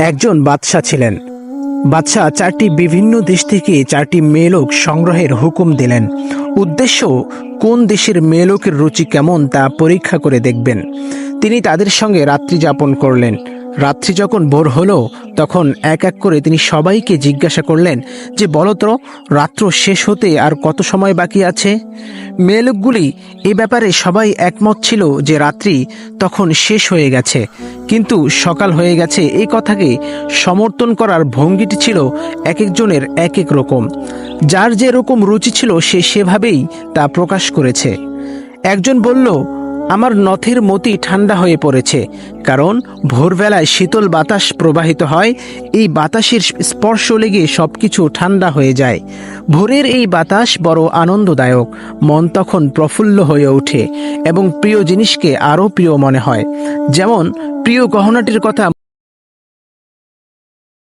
একজন বাদশাহ ছিলেন। বাদশাহ চারটি বিভিন্ন দেশ থেকে চারটি মেয়েলোক সংগ্রহের হুকুম দিলেন। উদ্দেশ্য, কোন দেশের মেয়েলোকের রুচি কেমন তা পরীক্ষা করে দেখবেন। তিনি তাদের সঙ্গে রাত্রি যাপন করলেন। রাত্রি যখন ভোর হলো, তখন এক এক করে তিনি সবাইকে জিজ্ঞাসা করলেন যে বলতো রাত্র শেষ হতে আর কত সময় বাকি আছে? মেয়েলোকগুলি এ ব্যাপারে সবাই একমত ছিল যে রাত্রি তখন শেষ হয়ে গেছে। কিন্তু সকাল হয়ে গেছে। এই কথাকে সমর্থন করার ভঙ্গিটি ছিল এক একজনের এক এক রকম। যার যে রকম রুচি ছিল সে সেভাবেই তা প্রকাশ করেছে। একজন বলল আমার নথের মতি ঠান্ডা হয়ে পড়েছে, কারণ ভোরবেলায় শীতল বাতাস প্রবাহিত হয়, এই বাতাসের স্পর্শ লেগে সব কিছু ঠান্ডা হয়ে যায়। ভোরের এই বাতাস বড় আনন্দদায়ক, মন তখন প্রফুল্ল হয়ে ওঠে এবং প্রিয় জিনিসকে আরও প্রিয় মনে হয়। যেমন, প্রিয় গহনাটির কথা